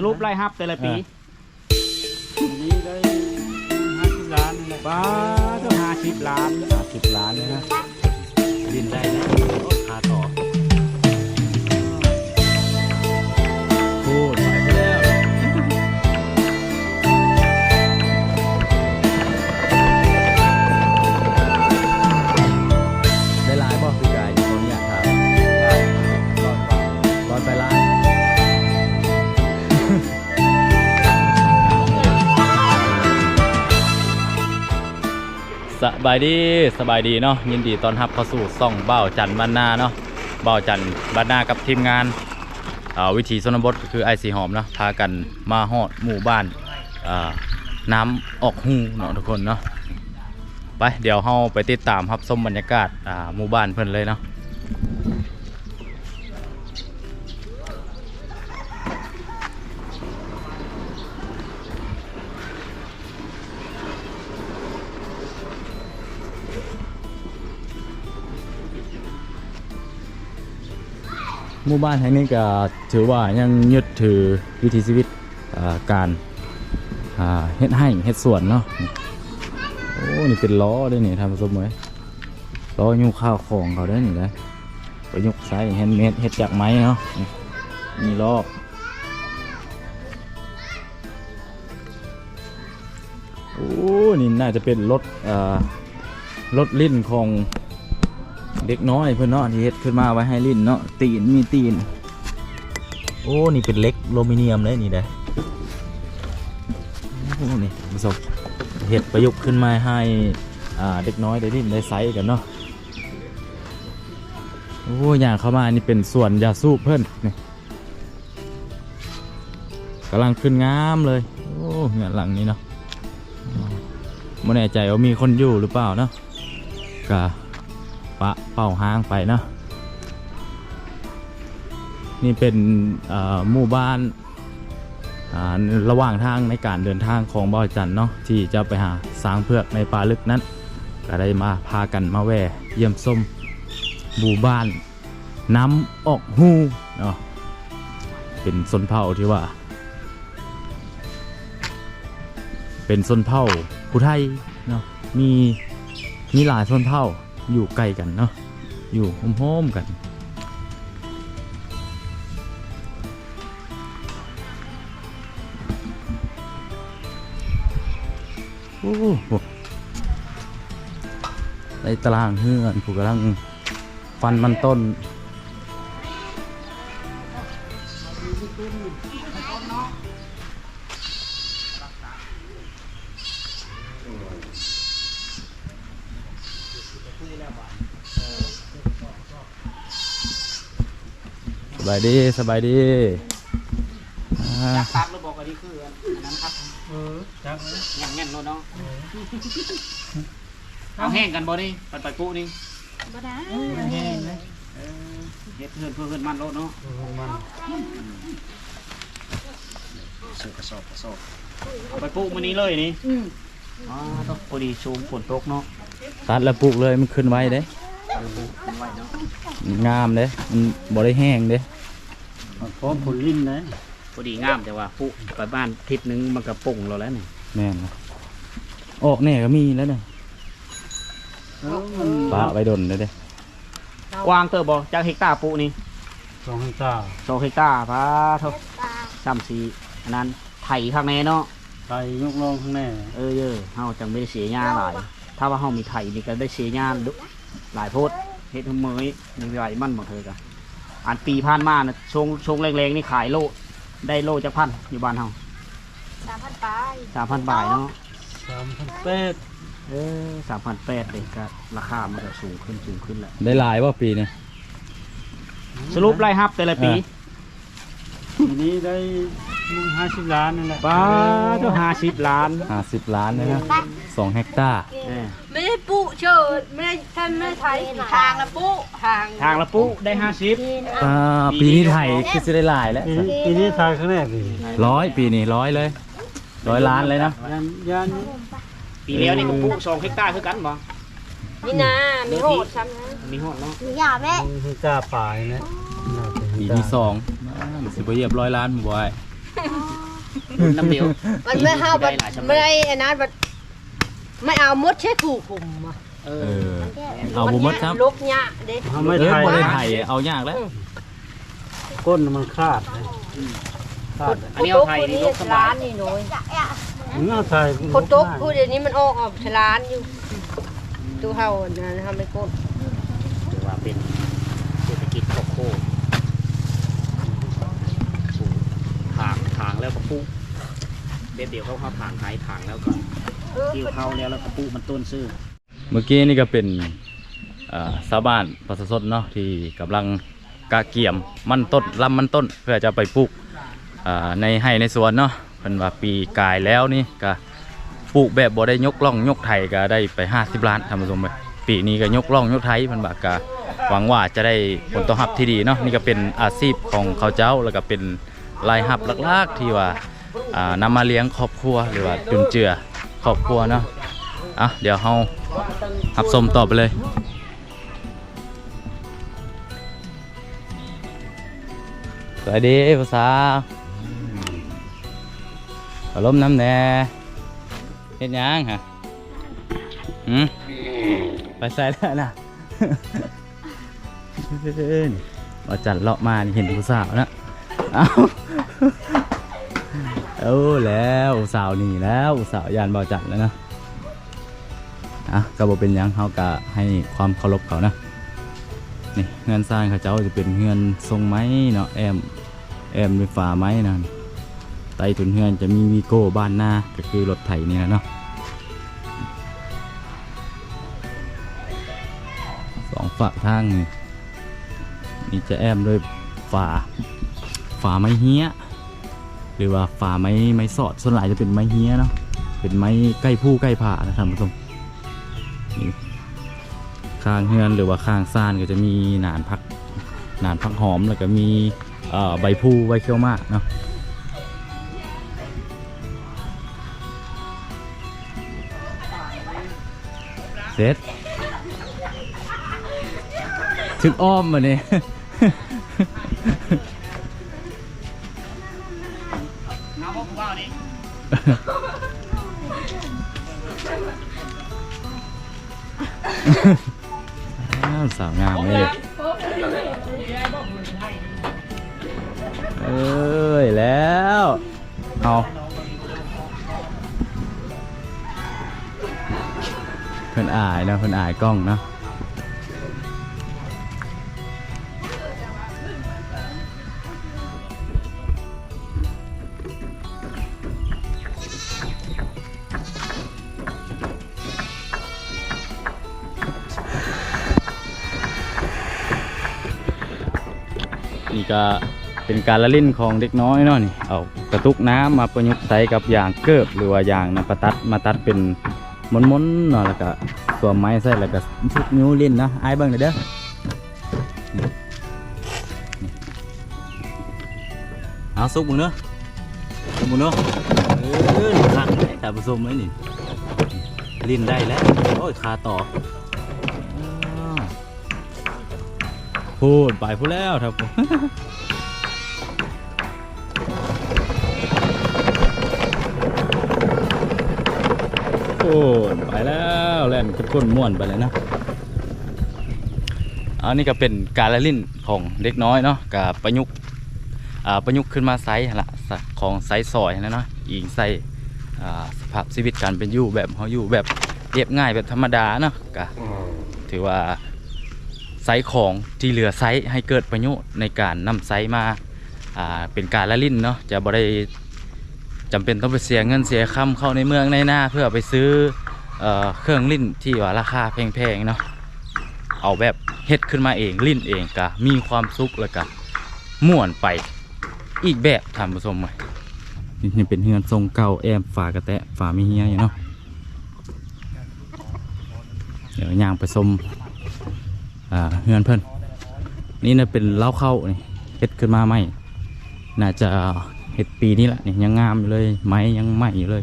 สรุปรายรับแต่ละปีปีนี้ได้ห้าสิบล้านนี่แหละบ้าต้องห้าสิบล้านห้าสิบล้านเลยนะดินได้แล้วคาต่อ สบายดีสบายดีเนาะยินดีตอนรับเข้าสู่ซ่องเบ้าจันบ้านนาเนาะเบ้าจันบ้านนากับทีมงานาวิถีชนบทก็คือไอซีหอมเนาะพากันมาฮอดหมู่บ้านาน้ำออกหูเนาะทุกคนเนาะไปเดี๋ยวเราไปติดตามรับชมบรรยากาศาหมู่บ้านเพิ่นเลยเนาะ หมู่บ้านแห่งนี้ก็ถือว่ายังยึดถือวิถีชีวิตการเฮ็ดให้เฮ็ดสวนเนาะโอ้นี่เป็นล้อด้วยนี่ทำสมไว้ล้อยุกข้าวของเขาได้นี่นะไปยุกใส่แฮนด์เมดเฮ็ดจากไม้เนาะมีล้อโอ้นี่น่าจะเป็นรถอ่ารถลิ้นของ เด็กน้อยเพื่อนเนาะที่เฮ็ดขึ้นมาไว้ให้ลิ้นเนาะตีนมีตีน โอ้นี่เป็นเล็กโลมิเนียมเลยนี่ได้โอ้นี่ผสมเฮ็ดประยุกต์ขึ้นมาให้อ่าเด็กน้อยได้ลิ้นได้ไซส์กันเนาะโอ้อย่างเข้ามานี่เป็นส่วนยาสูบเพื่อนนี่กำลังขึ้นงามเลยโอ้เนี่ยหลังนี้เนาะไม่แน่ใจว่ามีคนอยู่หรือเปล่าเนาะกะ ปะเป่าห้างไปเนาะนี่เป็นหมู่บ้านาระหว่างทางในการเดินทางของบ่อจันเนาะที่จะไปหาสางเผือกในป่าลึกนั้นก็ได้มาพากันมาแวะเยี่ยมส้มหมู่บ้านน้ำออกหูเนาะเป็นชนเผ่าที่ว่า เป็นชนเผ่าผู้ไทยเนาะมีมีหลายชนเผ่า อยู่ใกล้กันเนาะอยู่โฮมๆกันโอ้โหในตารางเฮือนผูกกำลังฟันมันต้น บายดีสบายดีอ่าจากตัดเราบอกอันนี้คืออันนั้นครับเออจักเลยแง่นแง่นๆโน่นเนาะเอาแห้งกันบ่นี่ปัดไปปุ๊นี่บ่ได้แห้งเลยเออเฮ็ดเพื่อนเพื่อนมันโลดเนาะเออมันเสือกระสอบกระสอบเอาไปปุ๊มื้อนี้เลยนี่อืมอ๋อต้องพอดีชูมฝนตกเนาะตัดแล้วปลูกเลยมันขึ้นไว้เด้เอาไปปุ๊มันไว้เนาะงามเด้มันบ่ได้แห้งเด้มัน พร้อมผลลิ้นเลยพอดีงามแต่ว่าปุ๊ไปบ้านทิศนึงมันก็ปุ่งเราแล้วนี่แม่นนะออกแน่ก็มีแล้วเนี่ยเออมันปลาไปดนเลยเด้กว้างเติบบ่จากเฮกตาร์ปุ๊นี่สองพันตาสองเฮกตาร์พาเท่าสามสี่อันนั้นไถข้างในเนาะไทยยกลองข้างแน่เออเยอะเฮาจังไม่ได้เสียหญ้าหลาย ถ้าว่าเฮามีไถนี่ก็ได้เสียหญ้าดุหลายโพดเฮ็ดทั้งมื้อมีไหวมันบ่เธอกัน อันปีผ่านมาน่ะช่วงช่วงแรงๆนี่ขายโลได้โลจักพันอยู่บ้านเฮาสามพันปลาย3,000บาทเนาะสามพันแปดเออ3,800เลยก็ราคามันก็สูงขึ้นสูงขึ้นแหละได้หลายว่าปีนี้สรุปรายรับแต่ละปีปีนี้ได้ ห้าสิบล้านนี่แหละป้าต้อง50ล้านห้าสิบล้านเลยนะสองเฮกตาร์เออไม่ได้ปุเชิดไม่ได้ท่านไม่ได้ไทยทางละปุทางทางละปุ๊ได้50อ่าปีนี้ไทยคือจะได้หลายแล้วปีปีนี้ไทยข้างแน่ปีร้อยปีนี้ร้อยเลยร้อยล้านเลยนะยันยันปีแล้วนี่ก็ปุ๊2เฮกตาร์คือกันบ่นี่นะมีโหดซ้ำนะมีฮอดเนาะมีหยาแม่มีตาปลายนะน่าจะปีเห็นที่ตาสองอ่าสิบเหยียบร้อยล้านบ่อย ลุ้นน้ำเดียวมันไม่ห้าบัดได้หลายสำไม่เร็จได้อันนั้นบัดไม่เอามดใช้ขู่กลุ่มอะเอเออ อ เอาบ่หมดครับ ลกเนี่ยเด็กทำเอไม่อไทยบ่ได้ไทยเอายากแล้ว ก้นมันขาดนะขาดอันนี้เอาไทยนี่ลกสบาร้ายนนี่หน่อยเนื้อไทยคนตกคือเดี๋ยวนี้มันออกออกชร้านอยู่ตู้เฮานะทำไม่ก้น ถือว่าเป็นเศรษฐกิจครอบครัวถางถางแล้วก็ ปุ๊เด็ดเดี๋ยวเขาเข้าถางไทยถางแล้วก็เกี่ยวเข้าแล้วแล้วก็ปุ๊มันต้นซื่อเมื่อกี้นี่ก็เป็นอ่าชาวบ้านประชาชนเนาะที่กำลังกะเกี่ยมมันต้นลำมันต้นเพื่อจะไปปลูกในให้ในสวนเนาะเพิ่นว่าปีกายแล้วนี่ก็ปลูกแบบบ่ได้ยกล่องยกไถก็ได้ไป50ล้านท่านผู้ชมไปปีนี้ก็ยกล่องยกไถเพิ่นว่าก็หวังว่าจะได้ผลตอบรับที่ดีเนาะนี่ก็เป็นอาชีพของเขาเจ้าแล้วก็เป็น รายรับหลักๆที่ว่าอ่านำมาเลี้ยงครอบครัวหรือว่าจุนเจือครอบครัวเนาะอะเดี๋ยวเฮาหับสมต่อไปเลยสวัสดีภาษาวขอลมน้ำแน่เฮ็ดยังฮะหืมไปใส่แล้วนะเอิ้นว่าจัดเลาะมานี่เห็นผู้สาวนะ เอา เอาแล้วสาวนี่แล้วสาวยานบ่จัดแล้วนะอะก็บ่เป็นยังเขาก็ให้ความเคารพเขานะนี่เงินสร้างเขาเจ้าจะเป็นเงินทรงไม้เนาะแอมแอมด้วยฝาไม้นะใต้ถุนเฮือนจะมีวีโก้บ้านหน้าก็คือรถไถนี่นะเนาะสองฝาทางนี่นี่จะแอมด้วยฝาฝาไม้เฮี้ย หรือว่าฝาไม้ไม้สอดส่วนหลายจะเป็นไม้เฮี้ยเนาะเป็นไม้ใกล้ผู้ใกล้ผ่านะท่านผู้ชมข้างเฮือนหรือว่าข้างซ่านก็จะมีหนานพักหนานพักหอมแล้วก็มีใบพลูใบเขียวมากเนาะเสร็จถึงอ้อมมาเนี่ย เอ้ยแล้ว เอาเพื่อนอายนะเพื่อนอายกล้องเนาะ การละเล่นของเด็กน้อยเนาะนี่เอากระตุกน้ำมาประยุกต์ใช้กับยางเกิบหรือว่ายางน้ำประตัดมาตัดเป็นมนๆเนาะแล้วก็สวไม้ใส่แล้วก็ชุดนิ้วเล่นนะไอายเบิ่งเด้อเอาสุกมึงเนาะสุกมึงเนาะเออขังแต่ผสมไว้นี่เล่นได้แล้วโอ้ยคาต่อพูดไปพูดแล้วครับ ไปแล้วแล่นข้นก้นม่วนไปเลยนะอันนี้ก็เป็นการละลิ้นของเด็กน้อยเนาะกับประยุกต์ประยุกต์ขึ้นมาไซส์ละสะของไซส์ซอยนะเนาะอิงใส่อ่าสภาพชีวิตการเป็นอยู่แบบเขาอยู่แบบเรียบง่ายแบบธรรมดาเนาะก็ถือว่าไซส์ของที่เหลือไซส์ให้เกิดประโยชน์ในการนำไซส์มาเป็นการละลิ้นเนาะจะบ่ได จำเป็นต้องไปเสียเงินเสียคำเข้าในเมืองในหน้าเพื่อไปซื้อเอเครื่องลิ้นที่ว่าราคาแพงๆเนาะเอาแบบเฮ็ดขึ้นมาเองลิ้นเองก็มีความสุขแล้วก็ม่วนไปอีกแบบท่านผู้ชมไหมนี่เป็นเฮือนทรงเก่าแอมฝากระแตะฝาไม่เฮียอยู่เนาะเดี๋ยวย่างไปชมเฮือนเพิ่นนี่นะเป็นเล้าเข้านี่เฮ็ดขึ้นมาใหม่น่าจะ เห็ดปีนี้แหละนี่ยังงามอยู่เลยไม้ยังใหม่อยู่เลย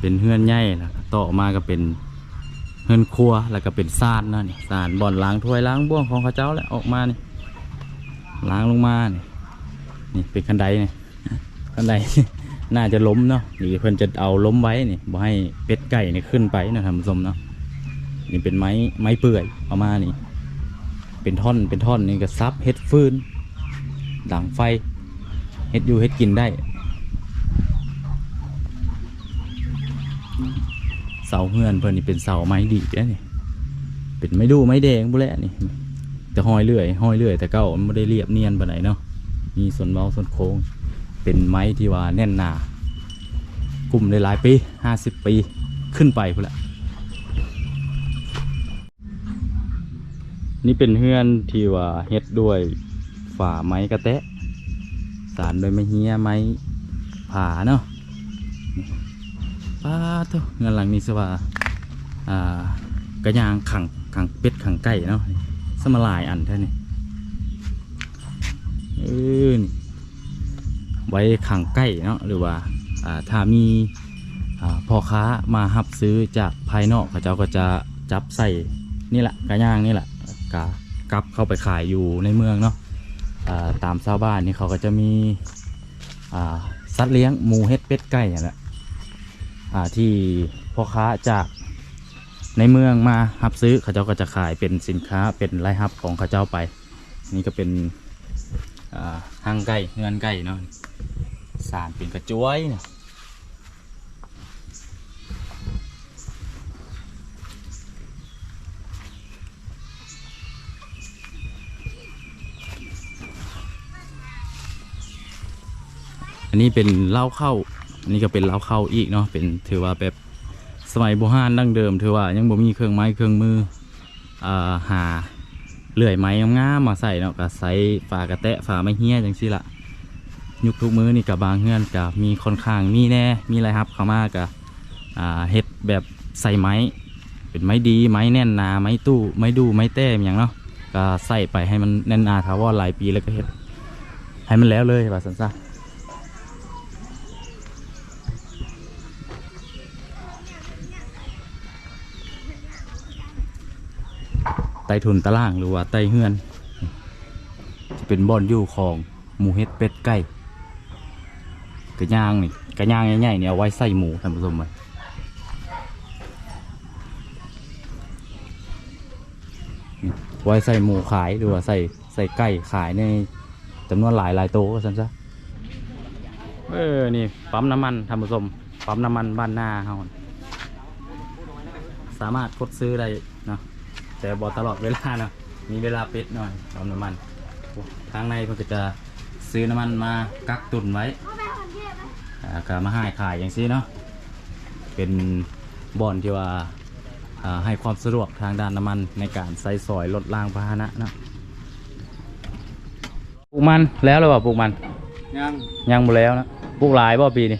เป็นเฮือนใหญ่แล้วก็ต่อมาก็เป็นเฮือนครัวแล้วก็เป็นซานนะนี่ซานบ่อนล้างถ้วยล้างบ้วงของเขาเจ้าแหละออกมานี่ล้างลงมานี่นี่เป็นคันไดนี่คันได น่าจะล้มเนาะนี่เพิ่อนจะเอาล้มไว้นี่บ่ให้เป็ดไก่นี่ขึ้นไปนะท่านผู้ชมเนาะนี่เป็นไม้ไม้เปื่อยเอามานี่ เป็นท่อนเป็นท่อนนี่ก็ซับเฮ็ดฟืนดังไฟเฮ็ดอยู่เฮ็ดกินได้เสาเฮือนเพิ่อนนี่เป็นเสาไม้ดีนะนี่เป็นไม้ดูไม้แดงบุแหละนี่จะห้อยเรื่อยห้อยเรื่อยแต่เก้ามันไม่ได้เรียบเนียนไปไหนเนาะมีส่วนเบาส่วนโค้ง เป็นไม้ที่ว่าแน่นหนากลุ่มได้หลายปีห้าสิบปีขึ้นไปพุ่นละนี่เป็นเฮือนที่ว่าเฮ็ดด้วยฝ่าไม้กระแตะ สารโดยไม้เฮียไม้ผาเนาะป้าเถอะเงินหลังนี้สว่าอ่ากระยางขังขังเป็ดขังไก่เนาะสมาลายอันเท่านี้เออนี่ ไว้ขังไก่เนาะหรือว่าถ้ามีพ่อค้ามาหับซื้อจากภายนอกเขาเจ้าก็จะจับใส่นี่แหละกระยางนี่แหละกะกลับเข้าไปขายอยู่ในเมืองเนาะาตามชาวบ้านนี่เขาก็จะมีสัตว์เลี้ยงหมูเฮ็ดเป็ดไก่นี่แหละที่พ่อค้าจากในเมืองมาหับซื้อเขาเจ้าก็จะขายเป็นสินค้าเป็นรายหับของเขาเจ้าไป นี่ก็เป็น ห้างไก่เงินไก่เนาะสารเป็นกระจ้วยเนี่ยอันนี้เป็นเล้าเข้าอันนี้ก็เป็นเล้าเข้าอีกเนาะเป็นถือว่าแบบสมัยโบราณดั้งเดิมถือว่ายังบ่มีเครื่องไม้เครื่องมืออ่าหา เลื่อยไม้งามมาใส่เนาะก็ใส่ฝากระแตะฝาไม้เฮี้ยจังซี่ละยุคทุกมือนี่กับบางเฮือนกับมีค่อนข้างมีแน่มีอะไรครับเข้ามากับอ่าเห็ดแบบใส่ไม้ เป็นไม้ดีไม้แน่นหนาไม้ตู้ไม้ดูไม้แต้มอย่างเนาะก็ใส่ไปให้มันแน่นหนาถาวรหลายปีแล้วก็เห็ดให้มันแล้วเลยว่าสันซะ ต้ทุนตารางหรือว่าไต้เฮือนจะเป็นบ่อนอยู่ของหมูเฮ็ดเป็ดไก่กระย่างนี่กระย่างใหญ่ๆเนี่ยเอาไว้ใส่หมูท่านผู้ชมเลยนี่ไว้ใส่หมูขายหรือว่าใส่ใส่ไก่ขายในจำนวนหลายหลายโตวว่าซั่นซะเออ นี่ปั๊มน้ำมันท่านผู้ชมปั๊มน้ำมันบ้านหน้าเฮาสามารถกดซื้อได้นะ แต่บอตลอดเวลาเนาะมีเวลาปิดหน่อยปั๊มน้ำมันโอ้ทางในมันก็จะซื้อน้ำมันมากักตุนไว้อ่าก็มาให้ขายอย่างซี่เนาะเป็นบ่อนที่ว่าอ่าให้ความสะดวกทางด้านน้ำมันในการใส่ซอยลดล่างพาหนะเนาะปลูกมันแล้วหรือเปล่าปลูกมัน ยังยังบ่แล้วนะปลูกหลายบ่ปีนี้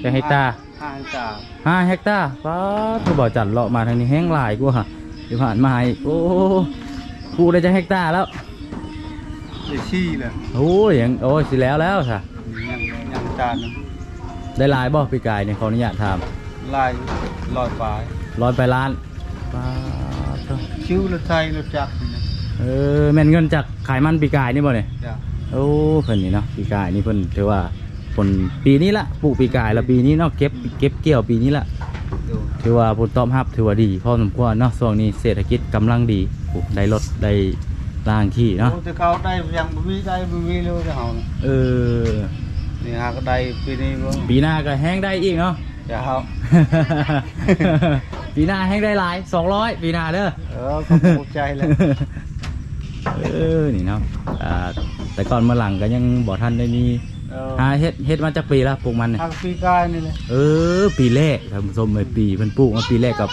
เป็นเฮกตาร์ห้างจ่าห้าเฮกตาร์ป้าทุบ่จัดเลาะมาทางนี้แห้งหลายก ว่าที่ผ่านมาอีกโอ้ปลูกได้จะเฮกตาร์แล้วเดชี่เลยโอ้ยยังโอ้ยสิแล้วแล้วค่ะยังยังจานหนึ่งได้หลายบ่ปีกายเนี่ยขออนุญาตถามลายลอยปลายร้อยไปล้านป้าดชิวรถไทยรถจักรนี่นะเออแม่นเงินจากขายมันปีกายนี่บ่เนี่ยจ้ะโอ้เพิ่นนี่เนาะปีกายนี่เพิ่นถือว่าผลปีนี้ละปลูกปีกายแล้วปีนี้เนาะเก็บเก็บเกี่ยวปีนี้ละดู ถือว่าผลตอบรับถือว่าดีพอสมควรเนาะช่วงนี้เศรษฐกิจกำลังดีปลูกได้รถได้ล่างที่เนาะโอ้แต่เขาได้ยังบ่มีได้บ่มีเลยเฮาน่ะเออนี่หาก็ได้ปีนี้บ่ปีหน้าก็แห้งได้อีกเนาะจะเฮาปีหน้าแห้งได้หลาย200ปีหน้าเด้อเออก็ภูมิใจแล้วเออนี่เนาะอ่าแต่ก่อนเมื่อหลังก็ยังบ่ทันได้มีเออ หาเฮ็ดเฮ็ดมาจากปีละปลูกมันเนี่ยทางปีกายนี่แหละเออ ปีแรกท่านผู้ชมเลยปีเพิ่นปลูกมาปีแรกกับ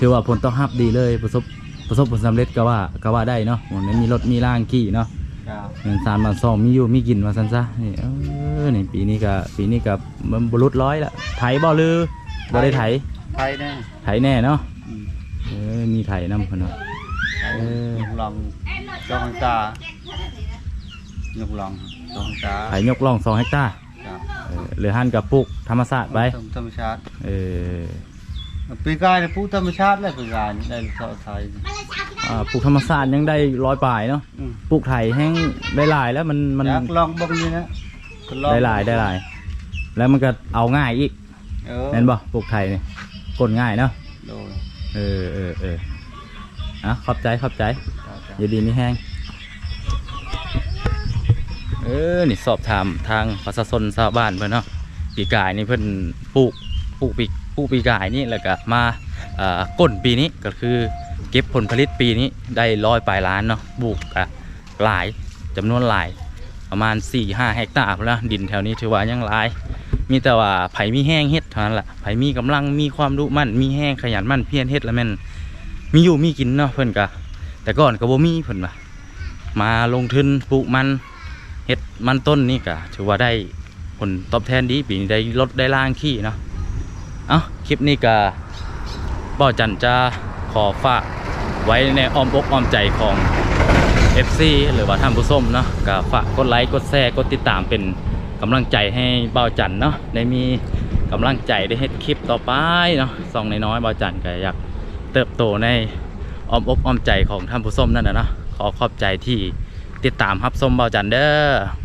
ถือว่าผลตอบรับดีเลยประสบประสบผลสำเร็จก็ว่าก็ว่าได้เนาะมันไม่มีรถมีร่างขี่เนาะจ้ะเงินสามบาทสองมีอยู่มีกินว่าซั่นซะนี่เออนี่ปีนี้ก็ปีนี้ก็มันบรุษร้อยละไถบ่หรือบ่ได้ไถไทยแน่ไถแน่เนาะอืมเออมีไถนำพุ่นเนาะเออยกลองจองตา ยกลองจองตาไถยกล่อง2เฮกตาร์จจ้ะเออหรือหันกับปลูกธรรมศาสตร์ไปธรรมชาติเออปีกายเนี่ยปลูกธรรมชาติเลยปีกายนี่ได้ลูกสาวไทย อ่าปลูกธรรมศาสตร์ยังได้ร้อยปลายเนาะอืม ปลูกไทยแห้งได้หลายแล้วมันมันอยากลองเบ้างนี่นะก็องได้หลายได้หลาย แล้วมันก็เอาง่ายอีกเออแม่นบ่ปลูกไทยนี่กดง่ายเนาะโดยเออเออเอออะขอบใจขอบใจจ้ะจ้ะอย่าดีไม่แห้ง เออ นี่สอบถามทางประชาชนชาวบ้านเพิ่อนเนาะปีกายนี่เพิ่อนปลูกปลูกปีปลูกปีกายนี่แล้วก็มาเอ่อก้นปีนี้ก็คือเก็บผลผลิตปีนี้ได้ร้อยปลายล้านเนาะปลูกอะหลายจำนวนหลายประมาณ4-5เฮกตาร์พุ่นละดินแถวนี้ถือว่ายังหลาย มีแต่ว่าไผ่มีแห้งเฮ็ดเท่านั้นแหละไผ่มีกำลังมีความรู้มั่นมีแห้งขยันมั่นเพียรเฮ็ดแล้วแม่นมีอยู่มีกินเนาะเพิ่อนก็แต่ก่อนก็บ่มีเพิ่อนว่ามาลงทุนปลูกมัน เฮ็ดมันต้นนี่ก็ถือว่าได้ผลตอบแทนดีปีนี้ได้ลดได้ล่างขี้เนาะเอาคลิปนี้ก็บ่จันจะขอฝากไว้ในอ้อมอกอ้อมใจของ FC หรือว่าท่านผู้ชมเนาะก็ฝากกดไลค์กดแชร์กดติดตามเป็นกำลังใจให้เบาจันเนาะได้มีกำลังใจได้เฮ็ดคลิปต่อไปเนาะซองน้อยๆเบาจันก็อยากเติบโตในอ้อมอกอ้อมใจของท่านผู้ชมนั่นนะเนาะขอขอบใจที่ ติดตามรับชมเบาจันเด้อ